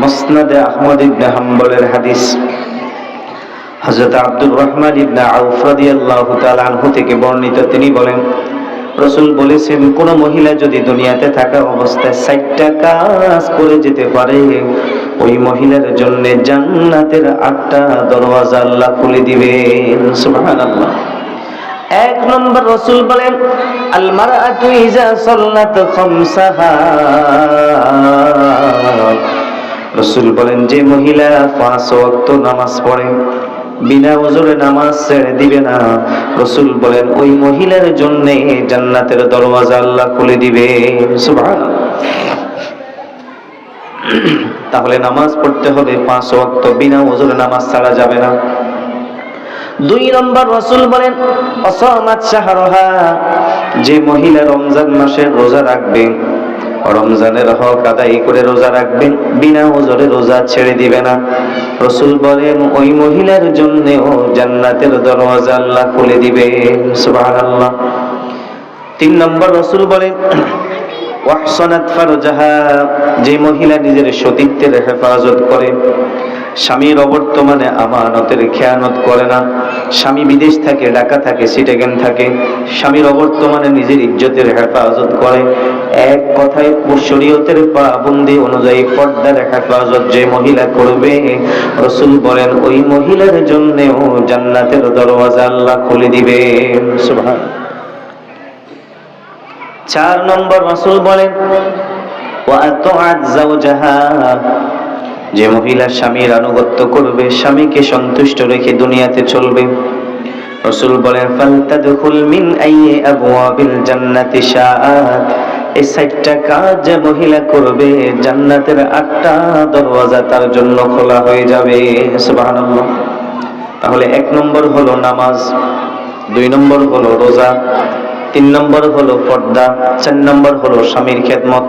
মসনাদে আহমদ ইবনে হাম্বলের হাদিস। হযরত আব্দুর রহমান ইবনে আউফ রাদিয়াল্লাহু তাআলা আনহু থেকে বর্ণিত তিনি বলেন, রসুল বলেছেন, কোন মহিলা যদি দুনিয়াতে থাকা অবস্থায় ষাটটা কাজ করে যেতে পারে, ওই মহিলার জন্য জান্নাতের আটটা দরওয়াজা আল্লাহ খুলে দিবেন। সুবহানাল্লাহ। এক নম্বর রসুল বলেন আল মারআতু ইজা সাল্লাত খামসাহা। রসুল বলেন, যে মহিলা পাঁচ ওয়াক্ত নামাজ পড়ে, বিনা ওজরে নামাজ ছেড়ে দিবে না। রসুল বলেন, ওই মহিলার জন্য জান্নাতের দরওয়াজা আল্লাহ খুলে দিবে। তাহলে নামাজ পড়তে হবে পাঁচ ওয়াক্ত, বিনা ওজরে নামাজ ছাড়া যাবে না। দুই নম্বর রসুল বলেন অসমাত শাহরহা যে মহিলা রমজান মাসে রোজা রাখবে রমজানের হক আদায় করে রোজা রাখবেন, বিনা ওজরে রোজা ছেড়ে দিবে না। রসুল বলেন, ওই মহিলার জন্যেও জান্নাতের দরওয়াজা আল্লাহ খুলে দিবে সুবহানাল্লাহ। তিন নম্বর রসুল বলেন ওয়াহসানাত ফারজাহা, যে মহিলা নিজের সতীত্বের হেফাজত করে, স্বামীর অবর্তমানে আমানতের খেয়ানত করে না, স্বামী বিদেশ থাকে, ঢাকা থাকে, সিটেগেন থাকে, স্বামীর অবর্তমানে নিজের ইজ্জতের হেফাজত করে। এক কথায়, শরীয়তের পাবন্দি অনুযায়ী পর্দার হেফাজত যে মহিলা করবে, রসুল বলেন, ওই মহিলার জন্যও জান্নাতের দরওয়াজা আল্লাহ খুলে দিবে সুবহান চার নম্বর রসুল বলেন যে মহিলা স্বামীর আনুগত্য করবে, স্বামীকে সন্তুষ্ট রেখে দুনিয়াতে চলবে। রসুল বলেন, ফালতাদখুল মিন আইয়ি আবওয়াবিল জান্নাতি শাআত এই সাতটা কাজ যে মহিলা করবে, জান্নাতের আটটা দরওয়াজা তার জন্য খোলা হয়ে যাবে। সুবহানাল্লাহ। তাহলে এক নম্বর হলো নামাজ, দুই নম্বর হলো রোজা তিন নম্বর হলো পর্দা, চার নম্বর হলো স্বামীর খেদমত।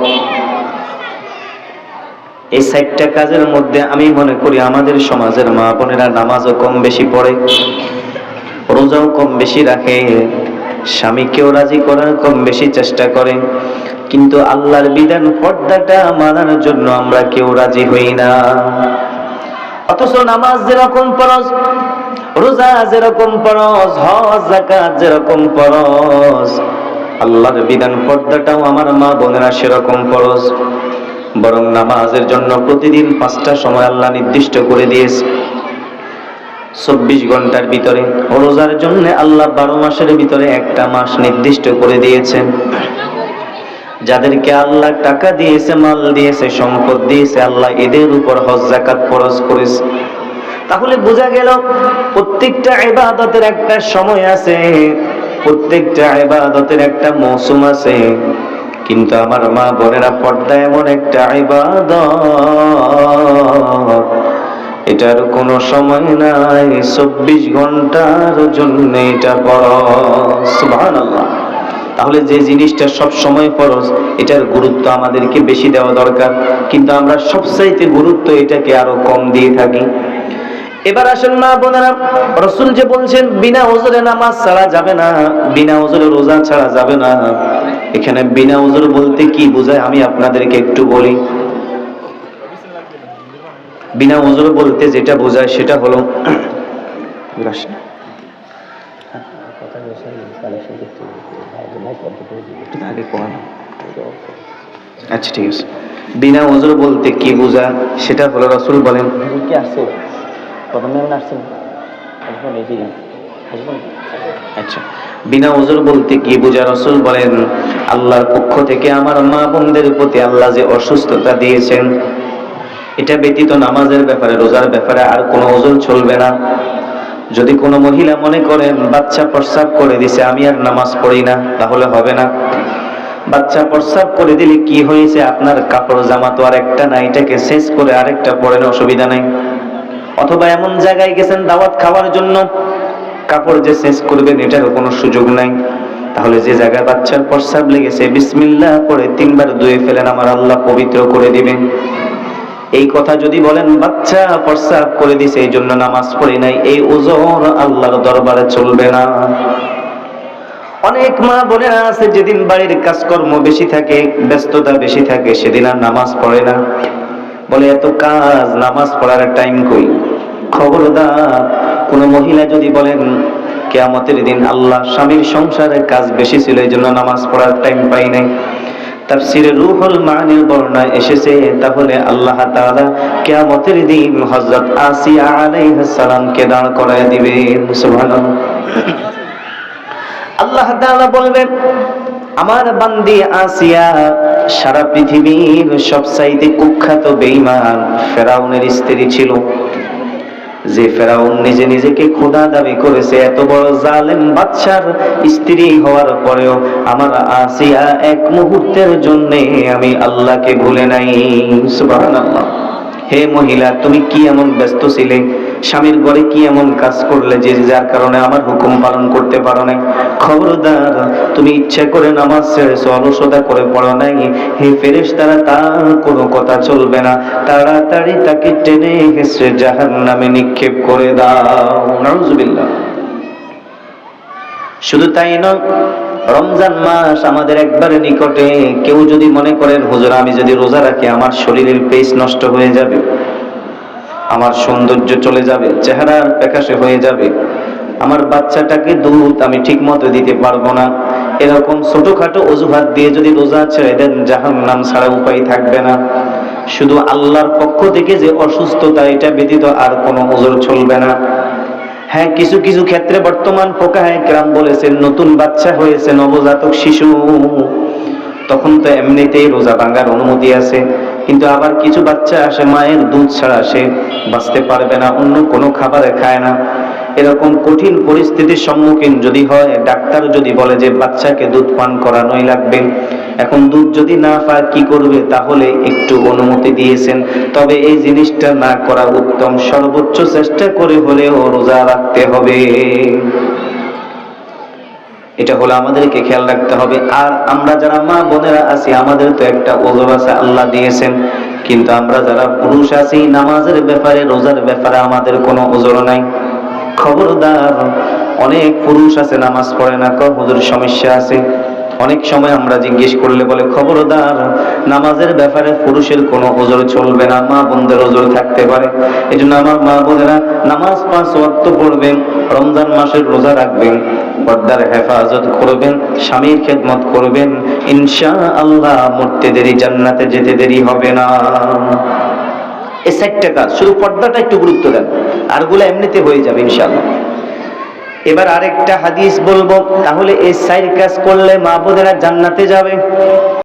এই সাইটটা কাজের মধ্যে আমি মনে করি আমাদের সমাজের মা বোনেরা নামাজও কম বেশি পড়ে, রোজাও কম বেশি রাখে, স্বামীকেও রাজি করার কম বেশি চেষ্টা করে। কিন্তু আল্লাহর বিধান পর্দাটা মানার জন্য আমরা কেউ রাজি হই না। অথচ নামাজ যেরকম ফরজ রোজা যেরকম ফরজ, হজ, যাকাত যেরকম ফরজ, আল্লাহর বিধান পর্দাটাও আমার মা বোনেরা সেরকম ফরজ। বরং নামাজের জন্য প্রতিদিন পাঁচটা সময় আল্লাহ নির্দিষ্ট করে দিয়েছে। চব্বিশ ঘণ্টার ভিতরে রোজার জন্য আল্লাহ বারো মাসের ভিতরে একটা মাস নির্দিষ্ট করে দিয়েছেন। যাদেরকে আল্লাহ টাকা দিয়েছে, মাল দিয়েছে, সম্পদ দিয়েছে, আল্লাহ এদের উপর হজ জাকাত ফরজ করেছে। তাহলে বোঝা গেল প্রত্যেকটা এবাদতের একটা সময় আছে, প্রত্যেকটা এবাদতের একটা মৌসুম আছে। কিন্তু আমার মা বোনেরা পর্দা এমন একটা ইবাদত। এটার কোনো সময় নাই, চব্বিশ ঘণ্টার জন্য এটা সুবহানাল্লাহ। তাহলে যে জিনিসটা সব সময় ফরজ এটার গুরুত্ব আমাদেরকে বেশি দেওয়া দরকার। কিন্তু আমরা সবচাইতে গুরুত্ব এটাকে আরও কম দিয়ে থাকি। এবার আসেন মা বোনেরা, রসুল যে বলছেন, বিনা ওজরে নামাজ ছাড়া যাবে না, বিনা ওজরে রোজা ছাড়া যাবে না। এখানে বিনা ওজর বলতে কি বোঝায় আমি আপনাদেরকে একটু বলি। বিনা ওজর বলতে যেটা বোঝায় সেটা হলো আচ্ছা ঠিক আছে। বিনা ওজর বলতে কি বোঝা সেটা হলো রসুল বলেন কি আসছে আসছেন আচ্ছা। বিনা বলতে কি বোঝা রসুল বলেন, আল্লাহর পক্ষ থেকে আমার মা বোনদের প্রতি আল্লাহ যে অসুস্থতা দিয়েছেন, এটা ব্যতীত নামাজের ব্যাপারে, রোজার ব্যাপারে আর কোনো ওজন চলবে না। যদি কোনো মহিলা মনে করেন, বাচ্চা প্রস্রাব করে দিছে, আমি আর নামাজ পড়ি না, তাহলে হবে না। বাচ্চা প্রস্রাব করে দিলে কি হয়েছে? আপনার কাপড় জামা তো আর একটা না এটাকে শেষ করে আরেকটা পরেন অসুবিধা নাই। অথবা এমন জায়গায় গেছেন দাওয়াত খাওয়ার জন্য, কাপড় যে শেষ করবেন এটারও কোনো সুযোগ নাই। তাহলে যে জায়গায় বাচ্চার প্রস্রাব লেগেছে, বিসমিল্লাহ করে তিনবার ধুয়ে ফেলেন, আমার আল্লাহ পবিত্র করে দিবেন। এই কথা যদি বলেন, বাচ্চা প্রস্রাব করে দিছে, এই জন্য নামাজ পড়ি নাই, এই ওজন আল্লাহর দরবারে চলবে না। অনেক মা বোনেরা আছে, যেদিন বাড়ির কাজকর্ম বেশি থাকে, ব্যস্ততা বেশি থাকে, সেদিন আর নামাজ পড়ে না। বলে, এত কাজ, নামাজ পড়ার টাইম কই? খবরদার। কোন মহিলা যদি বলেন, কেয়ামতের দিন আল্লাহ স্বামীর সংসারের কাজ বেশি ছিল, এই জন্য নামাজ পড়ার টাইম পাই নাই। এসেছে, তাহলে আল্লাহ তাআলা কিয়ামতের দিন আসিয়া দাঁড় করায় আল্লাহ বলবেন, আমার বান্দি আসিয়া সারা পৃথিবীর সবচাইতে কুখ্যাত বেঈমান ফেরাউনের স্ত্রী ছিল। যে ফেরাউন নিজে নিজেকে খোদা দাবি করেছে, এত বড় জালেম বাদশার স্ত্রী হওয়ার পরেও আমার আসিয়া এক মুহূর্তের জন্য আমি আল্লাহকে ভুলে নাই। সুবহানাল্লাহ। হে মহিলা, তুমি কি এমন ব্যস্ত ছিলে? স্বামীর ঘরে কি এমন কাজ করলে যে যার কারণে আমার হুকুম পালন করতে পারো নাই? খবরদার, তুমি ইচ্ছে করে নামাজ ছেড়েছো অলসতা করে পড়ো নাই। হে ফেরেশ তারা তার কোনো কথা চলবে না। তাড়াতাড়ি তাকে টেনে হেসে জাহান নামে নিক্ষেপ করে দাও। নাউজুবিল্লাহ। শুধু তাই নয় রমজান মাস আমাদের একবারে নিকটে। কেউ যদি মনে করেন, হুজুর, আমি যদি রোজা রাখি, আমার শরীরের পেস নষ্ট হয়ে যাবে, আমার সৌন্দর্য চলে যাবে, চেহারার প্যাকাশে হয়ে যাবে, আমার বাচ্চাটাকে দুধ আমি ঠিক মতো দিতে পারব না। এরকম ছোটখাটো অজুহাত দিয়ে যদি রোজা ছেড়ে দেন জাহান নাম ছাড়া উপায় থাকবে না। শুধু আল্লাহর পক্ষ থেকে যে অসুস্থতা, এটা ব্যতীত আর কোনো ওজোর চলবে না। হ্যাঁ কিছু কিছু ক্ষেত্রে বর্তমান ফোকাহায় গ্রাম বলেছেন নতুন বাচ্চা হয়েছে, নবজাতক শিশু। তখন তো এমনিতেই রোজা ভাঙার অনুমতি আছে, কিন্তু আবার কিছু বাচ্চা আসে, মায়ের দুধ ছাড়া সে বাঁচতে পারবে না, অন্য কোনো খাবারে খায় না। এরকম কঠিন পরিস্থিতির সম্মুখীন যদি হয়, ডাক্তার যদি বলে যে, বাচ্চাকে দুধ পান করানোই লাগবে, এখন দুধ যদি না পায়, কি করবে? তাহলে একটু অনুমতি দিয়েছেন। তবে এই জিনিসটা না করা উত্তম। সর্বোচ্চ চেষ্টা করে হলেও রোজা রাখতে হবে। এটা হলো আমাদেরকে খেয়াল রাখতে হবে। আর আমরা যারা মা বোনেরা আছি, আমাদের তো একটা ওজর আছে, আল্লাহ দিয়েছেন। কিন্তু আমরা যারা পুরুষ আছি, নামাজের ব্যাপারে, রোজার ব্যাপারে আমাদের কোনো ওজর নাই। খবরদার। অনেক পুরুষ আছে, নামাজ পড়ে না হুজুর সমস্যা আছে? অনেক সময় আমরা জিজ্ঞেস করলে বলে, খবরদার, নামাজের ব্যাপারে পুরুষের কোনো ওজর চলবে না, মা বোনদের ওজর থাকতে পারে। এই জন্য আমার মা বোনেরা নামাজ পাঁচ ওয়াক্ত পড়বেন, রমজান মাসের রোজা রাখবেন পর্দার হেফাজত করবেন, স্বামীর খেদমত করবেন। ইনশা আল্লাহ মরতে দেরি, জান্নাতে যেতে দেরি হবে না। এই সাইডটা কাজ, শুধু পর্দাটা একটু গুরুত্ব দেন। আরগুলো এমনিতে হয়ে যাবে ইনশাল্লাহ এবার আরেকটা হাদিস বলব, তাহলে এই সাইড কাজ করলে মা বোনেরা জান্নাতে যাবে।